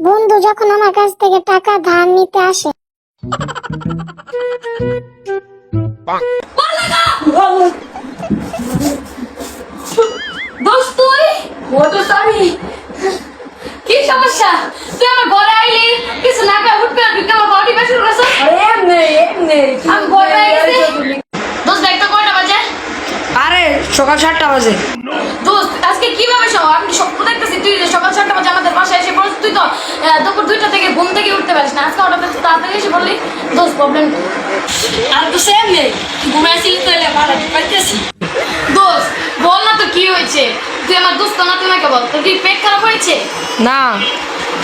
বন্ধু যখন আমার কাছ থেকে টাকা ধার নিতে আসে। কি সমস্যা? তুই আমার ঘরে আইলি কিছু না হুট করে ঢুকে আমার বডি এমনি এমনি। আমি ঘরে আইছি। দোস্ত দেখ তো কয়টা বাজে? আরে সকাল সাতটা বাজে। দোস্ত আজকে কীভাবে সব আমি সব দেখতেছি তুই সকাল সাতটা বাজে তুই তো দুপুর দুইটা থেকে ঘুম থেকে উঠতে পারিস না। আজকে হঠাৎ তাড়াতাড়ি এসে বললি দোস্ত প্রবলেম আর তো সেম নেই। ঘুমাইছিলি তো এলে ভালো পাইতেছি। দোস্ত বল না তো কি হয়েছে? তুই আমার দোস্ত না তুই আমাকে বল। তোর কি পেট খারাপ হয়েছে? না।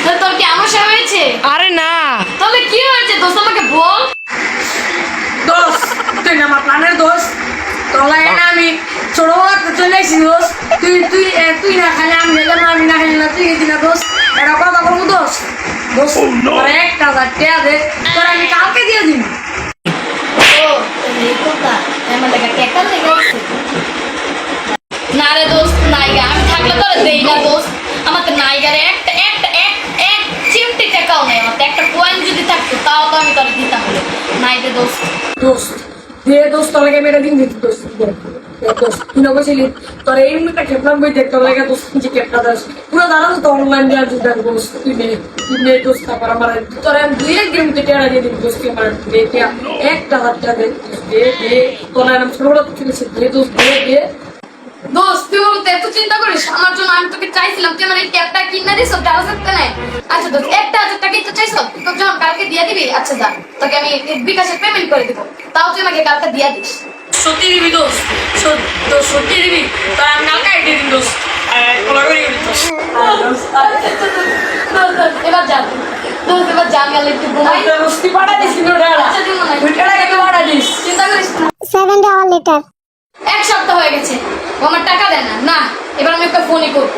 তাহলে তোর কি আমাশা হয়েছে? আরে না। তাহলে কি হয়েছে? দোস্ত আমাকে বল। দোষ তুই না আমার প্ল্যানের দোষ তোর লাগে না আমি ছোটবেলাতে চলে এসেছি দোষ তুই তুই তুই না খালি আমি গেলাম আমি না খালি না তুই গেছি দোষ। এটা কথা বলব দোষ? দোষ। একটা হাজার টাকা দে। তোর আমি কালকে দিয়ে দিই ও এই কথা। আমার লাগা টাকা লেগে আছে না রে দোস্ত নাইগা আমি থাকলে তোর দেই না দোস্ত আমার তো নাইগা রে একটা একটা এক এক চিমটি টাকাও নেই আমার একটা কয়েন যদি থাকতো তাও তো আমি তোর দিতাম। বলে নাই রে দোস্ত দোস্ত দে দোস্ত তোর লাগে মেরে দিন দিতি দোস্ত তোর এই খেপলাম বই দেখ তোর লাগে দোস্ত যে দাস পুরো দাঁড়া তো অনলাইন দেওয়ার দেখ তুই নে তুই নে তারপর আমার তোর আমি দুই এক থেকে টেরা দিয়ে আমার দে দে একটা হাত টাকা দে দে তোর নাম ছোটবেলা চলেছে দে দে দে। দোস্ত, তুই বলতে এত চিন্তা করিস, আমার জন্য আমি তোকে চাইছিলাম, তুই আমার এই ক্যাবটা কিনে দিস টাকা থাকতে নাই। আচ্ছা দোস্ত, একটা হাজার টাকাই তো চাইছ তোর যখন কালকে দিয়ে দিবি? আচ্ছা যা, তোকে আমি বিকাশে পেমেন্ট করে দিব। তাও তুই আমাকে কালকে দিয়ে দিস। ಸೊತ್ತಿದೀವಿ ದೋಸ್ ಸೊ ಸೊತ್ತಿದೀವಿ ನಾಲ್ಕ ಇಟ್ಟಿದ್ದೀನಿ ದೋಸ್ ಒಳಗಡೆ এবার যান দোস্ত এবার জাঙ্গালে দিস কিন্তু আচ্ছা, দিস। চিন্তা এক সপ্তাহ হয়ে গেছে। আমার টাকা দেয় না। না এবার আমি একটা ফোনই করব।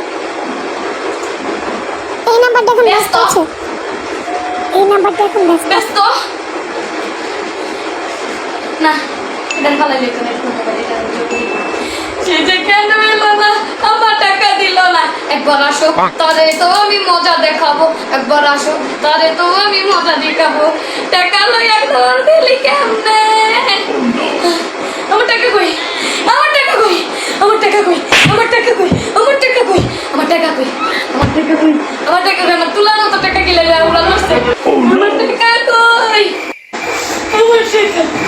না। এটা মজা দেখাবো একবার আসো তারে তো মজা দেখাবো টাকা লই কই আমার টাকা কই আমার টাকা কই আমার টাকা কই আমার টাকা কই আমার টাকা কই আমার টাকা কই আমার টাকা কই আমার মতো টাকা গিলে উড়াল আমার টাকা কই আমার টাকা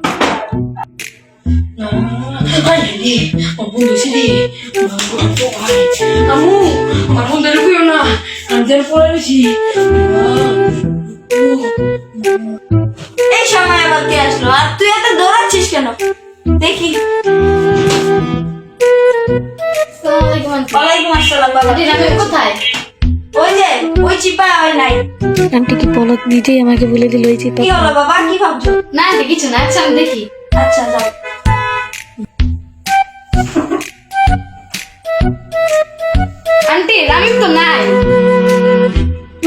어떡하니? 엄분도 시디. 아무, 아무 내려고요나. 안 내려보라지. এই সময় আবার কে আসলো আর তুই এত দৌড়াচ্ছিস কেন ওই যে নাই আন্টি কি পলক আমাকে বলে দিল ওই কি হলো বাবা কি ভাবছ না কিছু না আচ্ছা দেখি আচ্ছা যাও আন্টি রামিম তো নাই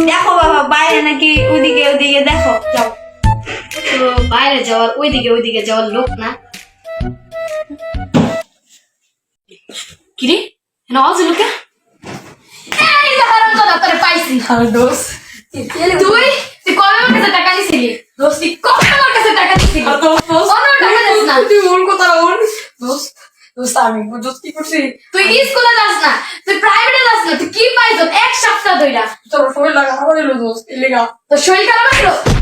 দেখো বাবা বাইরে নাকি ওদিকে ওদিকে দেখো যাও। তো বাইরে যাওয়ার ওইদিকে ওইদিকে যাওয়ার লোক না। কিরে? না আজ লোকে এই যে হারাম দাদা পাইছি। আর দোষ। তুই? তুই কবে আমার কাছে টাকা নিছিলি দোষ। কি কবে আমার কাছে টাকা নিছিলি আর দোষ দোষ। অন্য টাকা দিস না। তুই ওর কথা বল। দোষ দোষ আমি দোষ কি করছি? তুই স্কুলে যাস না? la agarraba de los dos y le diga, pues ¡Tashua el caramelo!